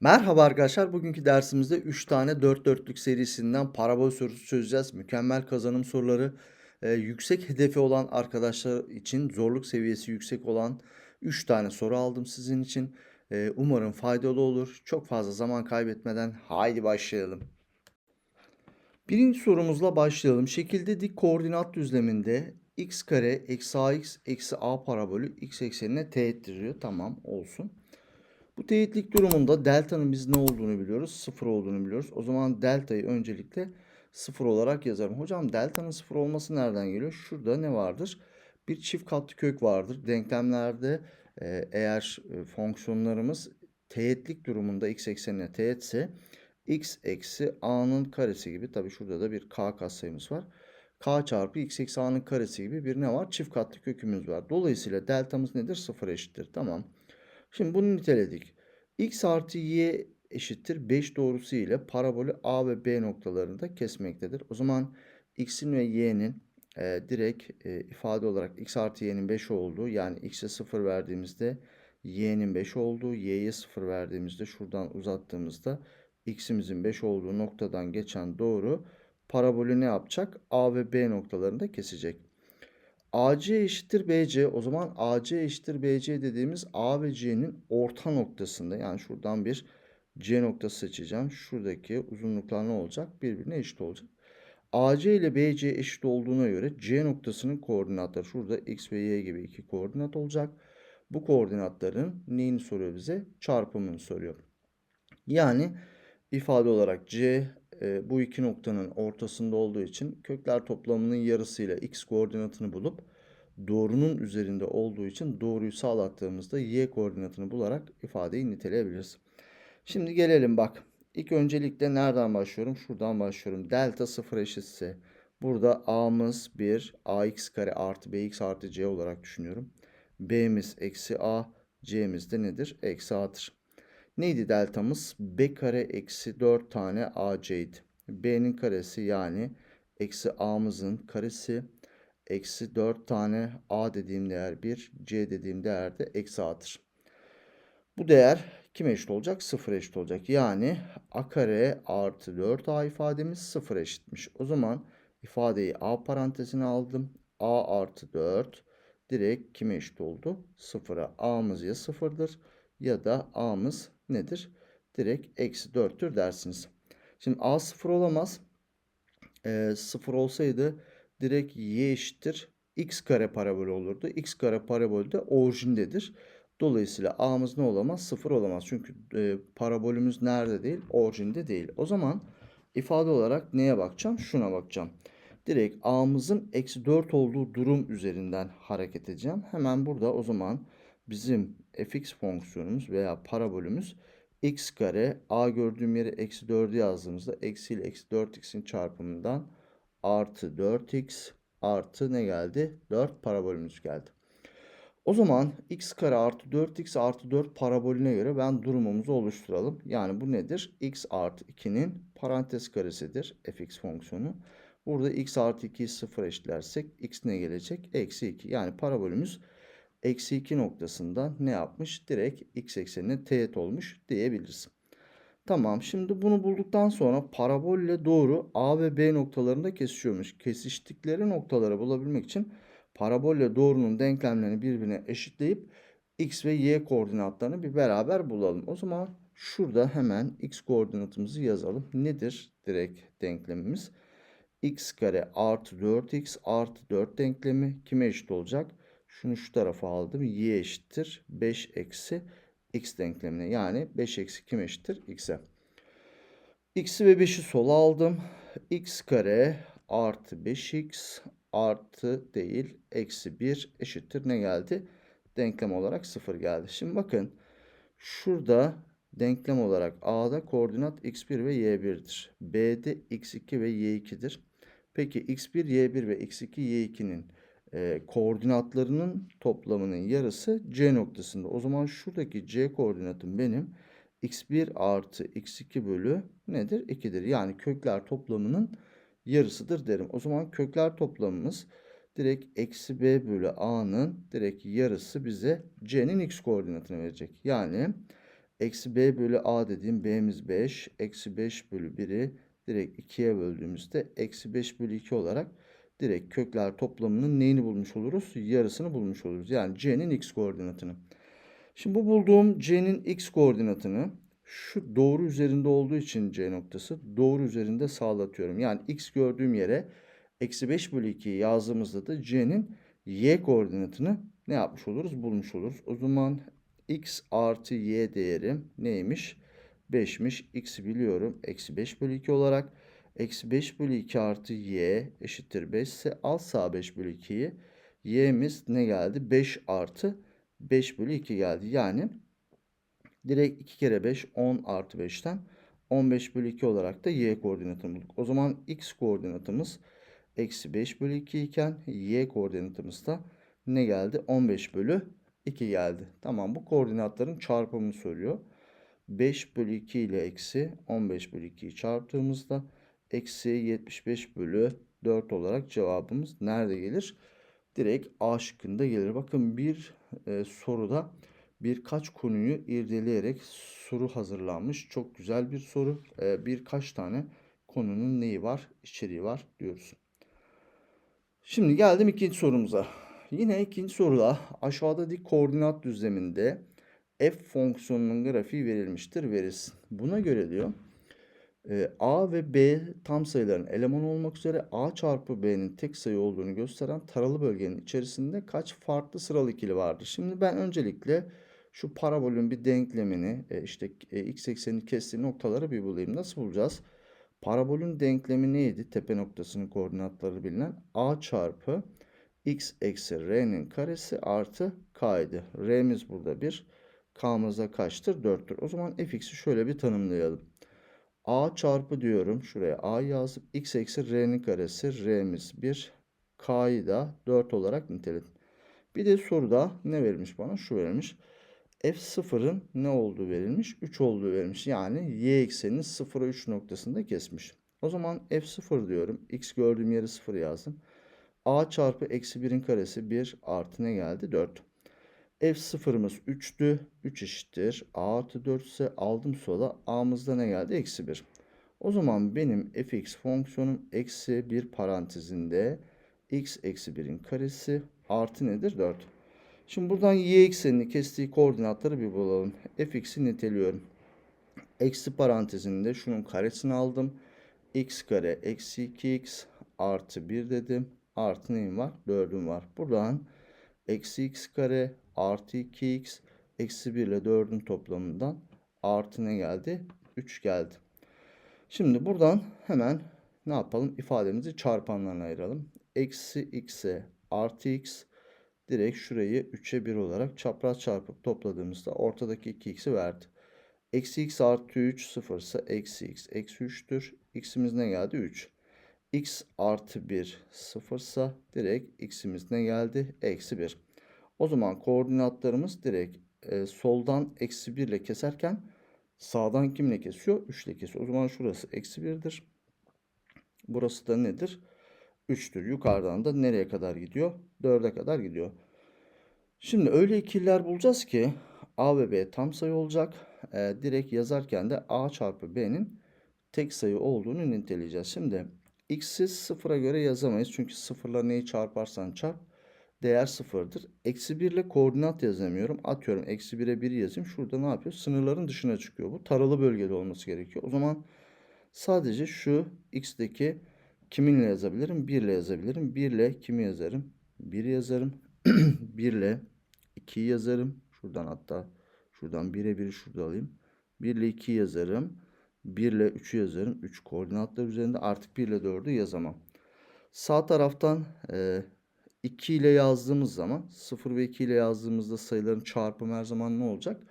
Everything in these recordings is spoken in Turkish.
Merhaba arkadaşlar. Bugünkü dersimizde 3 tane 4 dörtlük serisinden parabol sorusu çözeceğiz. Mükemmel kazanım soruları. Ee, yüksek hedefi olan arkadaşlar için zorluk seviyesi yüksek olan 3 tane soru aldım sizin için. Ee, umarım faydalı olur. Çok fazla zaman kaybetmeden haydi başlayalım. Birinci sorumuzla başlayalım. Şekilde dik koordinat düzleminde x kare eksi ax eksi a parabolü x eksenine diyor. Tamam olsun. Bu teğetlik durumunda delta'nın biz ne olduğunu biliyoruz. Sıfır olduğunu biliyoruz. O zaman delta'yı öncelikle sıfır olarak yazarım. Hocam delta'nın sıfır olması nereden geliyor? Şurada ne vardır? Bir çift katlı kök vardır. Denklemlerde e, eğer e, fonksiyonlarımız teğetlik durumunda x eksenine teğetse x eksi a'nın karesi gibi tabi şurada da bir k katsayımız var. k çarpı x eksi a'nın karesi gibi bir ne var? Çift katlı kökümüz var. Dolayısıyla deltamız nedir? Sıfır eşittir. Tamam. Şimdi bunu niteledik. X artı y eşittir 5 doğrusu ile parabolü a ve b noktalarında kesmektedir. O zaman x'in ve y'nin e, direkt e, ifade olarak x artı y'nin 5 olduğu yani x'e 0 verdiğimizde y'nin 5 olduğu, y'ye 0 verdiğimizde şuradan uzattığımızda x'imizin 5 olduğu noktadan geçen doğru parabolü ne yapacak? A ve B noktalarında kesecek. AC eşittir BC. O zaman AC eşittir BC dediğimiz A ve C'nin orta noktasında yani şuradan bir C noktası seçeceğim. Şuradaki uzunluklar ne olacak? Birbirine eşit olacak. AC ile BC eşit olduğuna göre C noktasının koordinatları şurada X ve Y gibi iki koordinat olacak. Bu koordinatların neyini soruyor bize? Çarpımını soruyor. Yani ifade olarak C e, bu iki noktanın ortasında olduğu için kökler toplamının yarısıyla x koordinatını bulup doğrunun üzerinde olduğu için doğruyu sağlattığımızda y koordinatını bularak ifadeyi niteleyebiliriz. Şimdi gelelim bak. İlk öncelikle nereden başlıyorum? Şuradan başlıyorum. Delta 0 eşitse burada a'mız 1 ax kare artı bx artı c olarak düşünüyorum. b'miz eksi a c'miz de nedir? Eksi a'dır. Neydi deltamız? B kare eksi 4 tane AC'ydi. B'nin karesi yani eksi A'mızın karesi eksi 4 tane A dediğim değer 1, C dediğim değer de eksi A'dır. Bu değer kime eşit olacak? 0 eşit olacak. Yani A kare artı 4A ifademiz 0 eşitmiş. O zaman ifadeyi A parantezine aldım. A artı 4 direkt kime eşit oldu? 0'a. A'mız ya 0'dır ya da A'mız nedir? Direkt eksi 4'tür dersiniz. Şimdi A sıfır olamaz. E, sıfır olsaydı direkt y eşittir x kare parabolü olurdu. x kare parabolü de orijindedir. Dolayısıyla a'mız ne olamaz? Sıfır olamaz. Çünkü e, parabolümüz nerede değil? Orijinde değil. O zaman ifade olarak neye bakacağım? Şuna bakacağım. Direkt a'mızın eksi 4 olduğu durum üzerinden hareket edeceğim. Hemen burada o zaman bizim fx fonksiyonumuz veya parabolümüz x kare a gördüğüm yere eksi 4'ü yazdığımızda eksi ile eksi 4x'in çarpımından artı 4x artı ne geldi? 4 parabolümüz geldi. O zaman x kare artı 4x artı 4 parabolüne göre ben durumumuzu oluşturalım. Yani bu nedir? x artı 2'nin parantez karesidir fx fonksiyonu. Burada x artı 2'yi 0 eşitlersek x ne gelecek? Eksi 2. Yani parabolümüz eksi 2 noktasında ne yapmış? Direkt x eksenine teğet olmuş diyebiliriz. Tamam şimdi bunu bulduktan sonra parabolle doğru A ve B noktalarında kesişiyormuş. Kesiştikleri noktaları bulabilmek için parabolle doğrunun denklemlerini birbirine eşitleyip x ve y koordinatlarını bir beraber bulalım. O zaman şurada hemen x koordinatımızı yazalım. Nedir direkt denklemimiz? x kare artı 4x artı 4 denklemi kime eşit olacak? Şunu şu tarafa aldım. Y eşittir 5 eksi x denklemine. Yani 5 eksi kim eşittir? x'e. x'i ve 5'i sola aldım. x kare artı 5x artı değil eksi 1 eşittir ne geldi? Denklem olarak 0 geldi. Şimdi bakın şurada denklem olarak A'da koordinat x1 ve y1'dir. B'de x2 ve y2'dir. Peki x1, y1 ve x2, y2'nin e, koordinatlarının toplamının yarısı C noktasında. O zaman şuradaki C koordinatım benim x1 artı x2 bölü nedir? 2'dir. Yani kökler toplamının yarısıdır derim. O zaman kökler toplamımız direkt eksi b bölü a'nın direkt yarısı bize c'nin x koordinatını verecek. Yani Eksi b bölü a dediğim b'miz 5. Eksi 5 bölü 1'i direkt 2'ye böldüğümüzde eksi 5 bölü 2 olarak direkt kökler toplamının neyini bulmuş oluruz? Yarısını bulmuş oluruz. Yani c'nin x koordinatını. Şimdi bu bulduğum c'nin x koordinatını şu doğru üzerinde olduğu için c noktası doğru üzerinde sağlatıyorum. Yani x gördüğüm yere eksi 5 bölü 2'yi yazdığımızda da c'nin y koordinatını ne yapmış oluruz? Bulmuş oluruz. O zaman x artı y değeri neymiş? 5'miş. X'i biliyorum. Eksi 5 bölü 2 olarak. Eksi 5 bölü 2 artı y eşittir 5 ise al sağ 5 bölü 2'yi. Y'miz ne geldi? 5 artı 5 bölü 2 geldi. Yani direkt 2 kere 5 10 artı 5'ten 15 bölü 2 olarak da y koordinatını bulduk. O zaman x koordinatımız eksi 5 bölü 2 iken y koordinatımız da ne geldi? 15 bölü 2 geldi. Tamam bu koordinatların çarpımını soruyor. 5 bölü 2 ile eksi 15 bölü 2'yi çarptığımızda eksi 75 bölü 4 olarak cevabımız nerede gelir? Direkt A şıkkında gelir. Bakın bir e, soruda birkaç konuyu irdeleyerek soru hazırlanmış. Çok güzel bir soru. E, birkaç tane konunun neyi var, içeriği var diyoruz. Şimdi geldim ikinci sorumuza. Yine ikinci soruda aşağıda dik koordinat düzleminde f fonksiyonunun grafiği verilmiştir verilsin. Buna göre diyor e, a ve b tam sayıların elemanı olmak üzere a çarpı b'nin tek sayı olduğunu gösteren taralı bölgenin içerisinde kaç farklı sıralı ikili vardır? Şimdi ben öncelikle şu parabolün bir denklemini e, işte e, x eksenini kestiği noktaları bir bulayım. Nasıl bulacağız? Parabolün denklemi neydi? Tepe noktasının koordinatları bilinen a çarpı x eksi r'nin karesi artı k'ydı. R'miz burada 1. K'mız da kaçtır? 4'tür. O zaman fx'i şöyle bir tanımlayalım. A çarpı diyorum. Şuraya a yazıp x eksi r'nin karesi. r'miz 1. k'yı da 4 olarak niteledim. Bir de soruda ne verilmiş bana? Şu verilmiş. f0'ın ne olduğu verilmiş? 3 olduğu verilmiş. Yani y eksenini 0'a 3 noktasında kesmiş. O zaman f0 diyorum. x gördüğüm yere 0 yazdım a çarpı eksi 1'in karesi 1 artı ne geldi? 4. F sıfırımız 3'tü. 3 eşittir. A artı 4 ise aldım sola. A'mızda ne geldi? Eksi 1. O zaman benim fx fonksiyonum eksi 1 parantezinde x eksi 1'in karesi artı nedir? 4. Şimdi buradan y eksenini kestiği koordinatları bir bulalım. fx'i niteliyorum. Eksi parantezinde şunun karesini aldım. x kare eksi 2x artı 1 dedim artı neyim var? 4'üm var. Buradan eksi x kare artı 2x eksi 1 ile 4'ün toplamından artı ne geldi? 3 geldi. Şimdi buradan hemen ne yapalım? İfademizi çarpanlarına ayıralım. Eksi x'e artı x direkt şurayı 3'e 1 olarak çapraz çarpıp topladığımızda ortadaki 2x'i verdi. Eksi x artı 3 sıfır ise eksi x eksi 3'tür. x'imiz ne geldi? 3 x artı 1 sıfırsa direkt x'imiz ne geldi? Eksi 1. O zaman koordinatlarımız direkt e, soldan eksi 1 ile keserken sağdan kimle kesiyor? 3 ile kesiyor. O zaman şurası eksi 1'dir. Burası da nedir? 3'tür. Yukarıdan da nereye kadar gidiyor? 4'e kadar gidiyor. Şimdi öyle ikililer bulacağız ki a ve b tam sayı olacak. E, direkt yazarken de a çarpı b'nin tek sayı olduğunu niteleyeceğiz. Şimdi x'i sıfıra göre yazamayız. Çünkü sıfırla neyi çarparsan çarp değer sıfırdır. Eksi 1 ile koordinat yazamıyorum. Atıyorum eksi 1'e 1 yazayım. Şurada ne yapıyor? Sınırların dışına çıkıyor. Bu taralı bölgede olması gerekiyor. O zaman sadece şu x'deki kiminle yazabilirim? 1 ile yazabilirim. 1 ile kimi yazarım? 1 yazarım. 1 ile 2'yi yazarım. Şuradan hatta şuradan 1'e 1'i şurada alayım. 1 ile 2 yazarım. 1 ile 3'ü yazarım. 3 koordinatlar üzerinde artık 1 ile 4'ü yazamam. Sağ taraftan e, 2 ile yazdığımız zaman 0 ve 2 ile yazdığımızda sayıların çarpımı her zaman ne olacak?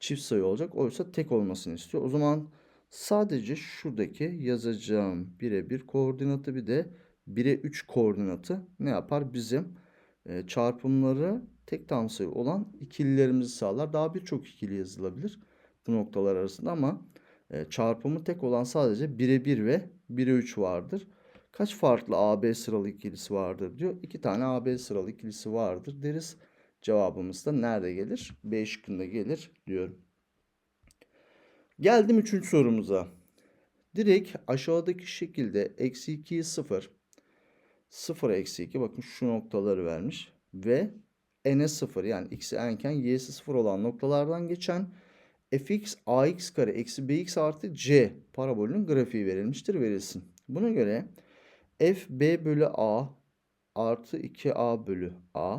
Çift sayı olacak. Oysa tek olmasını istiyor. O zaman sadece şuradaki yazacağım 1'e 1 koordinatı bir de 1'e 3 koordinatı ne yapar? Bizim e, çarpımları tek tam sayı olan ikililerimizi sağlar. Daha birçok ikili yazılabilir bu noktalar arasında ama e, çarpımı tek olan sadece 1'e 1 ve 1'e 3 vardır. Kaç farklı AB sıralı ikilisi vardır diyor. İki tane AB sıralı ikilisi vardır deriz. Cevabımız da nerede gelir? B şıkkında gelir diyorum. Geldim üçüncü sorumuza. Direkt aşağıdaki şekilde eksi 2'yi 0. 0 eksi 2 bakın şu noktaları vermiş. Ve n'e 0 yani x'i n'ken y'si 0 olan noktalardan geçen fx ax kare eksi bx artı c parabolünün grafiği verilmiştir verilsin. Buna göre f b bölü a artı 2a bölü a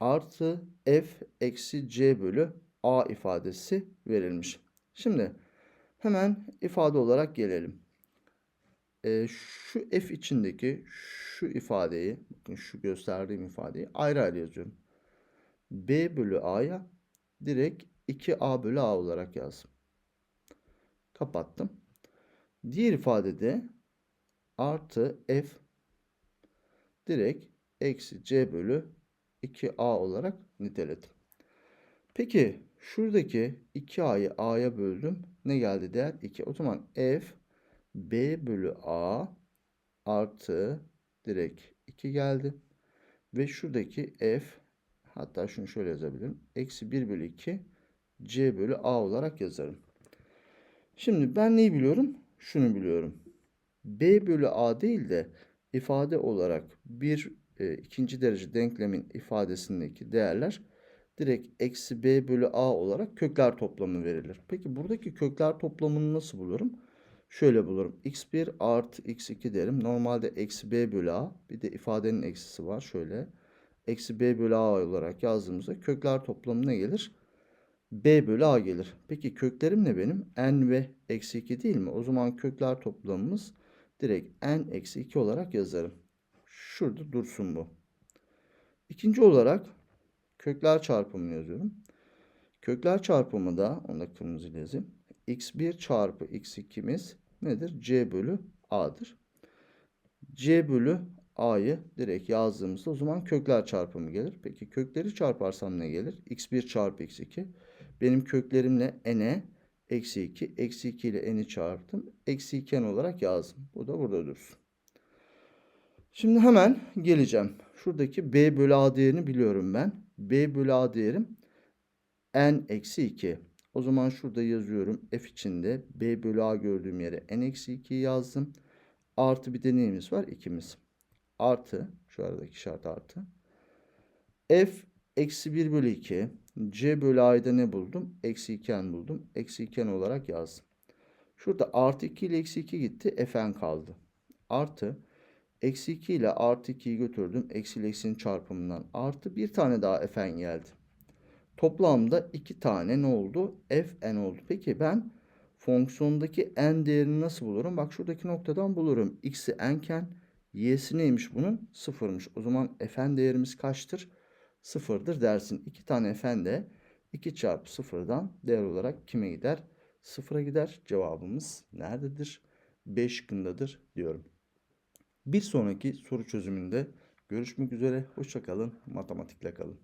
artı f eksi c bölü a ifadesi verilmiş. Şimdi hemen ifade olarak gelelim. Ee, şu f içindeki şu ifadeyi, bakın şu gösterdiğim ifadeyi ayrı ayrı yazıyorum. b bölü a'ya direkt 2a bölü a olarak yazdım. Kapattım. Diğer ifadede artı f direkt eksi c bölü 2a olarak niteledim. Peki şuradaki 2a'yı a'ya böldüm. Ne geldi değer? 2. O zaman f b bölü a artı direkt 2 geldi. Ve şuradaki f hatta şunu şöyle yazabilirim. Eksi 1 bölü 2 c bölü a olarak yazarım. Şimdi ben neyi biliyorum? Şunu biliyorum. B bölü a değil de ifade olarak bir e, ikinci derece denklemin ifadesindeki değerler direkt eksi b bölü a olarak kökler toplamı verilir. Peki buradaki kökler toplamını nasıl bulurum? Şöyle bulurum. x1 artı x2 derim. Normalde eksi b bölü a bir de ifadenin eksisi var. Şöyle eksi b bölü a olarak yazdığımızda kökler toplamı ne gelir? b bölü a gelir. Peki köklerim ne benim? n ve eksi 2 değil mi? O zaman kökler toplamımız direkt n eksi 2 olarak yazarım. Şurada dursun bu. İkinci olarak kökler çarpımını yazıyorum. Kökler çarpımı da onu da kırmızı yazayım. x1 çarpı x2'miz nedir? c bölü a'dır. c bölü a'yı direkt yazdığımızda o zaman kökler çarpımı gelir. Peki kökleri çarparsam ne gelir? x1 çarpı x2. Benim köklerimle n'e eksi 2. Eksi 2 ile n'i çarptım. Eksi 2 n olarak yazdım. Bu da burada dursun. Şimdi hemen geleceğim. Şuradaki b bölü a değerini biliyorum ben. b bölü a değerim n eksi 2. O zaman şurada yazıyorum. f içinde b bölü a gördüğüm yere n eksi 2'yi yazdım. Artı bir de neyimiz var? 2'miz. Artı. Şu aradaki şart artı. f eksi 1 bölü 2. c bölü a'yı da ne buldum? Eksi 2n buldum. Eksi 2n olarak yazdım. Şurada artı 2 ile eksi 2 gitti. fn kaldı. Artı. Eksi 2 ile artı 2'yi götürdüm. Eksi ile eksinin çarpımından artı bir tane daha fn geldi. Toplamda iki tane ne oldu? fn oldu. Peki ben fonksiyondaki n değerini nasıl bulurum? Bak şuradaki noktadan bulurum. x'i n'ken y'si neymiş bunun? Sıfırmış. O zaman fn değerimiz kaçtır? Sıfırdır dersin. İki tane fn de 2 çarpı sıfırdan değer olarak kime gider? Sıfıra gider. Cevabımız nerededir? 5 şıkkındadır diyorum. Bir sonraki soru çözümünde görüşmek üzere. Hoşçakalın. Matematikle kalın.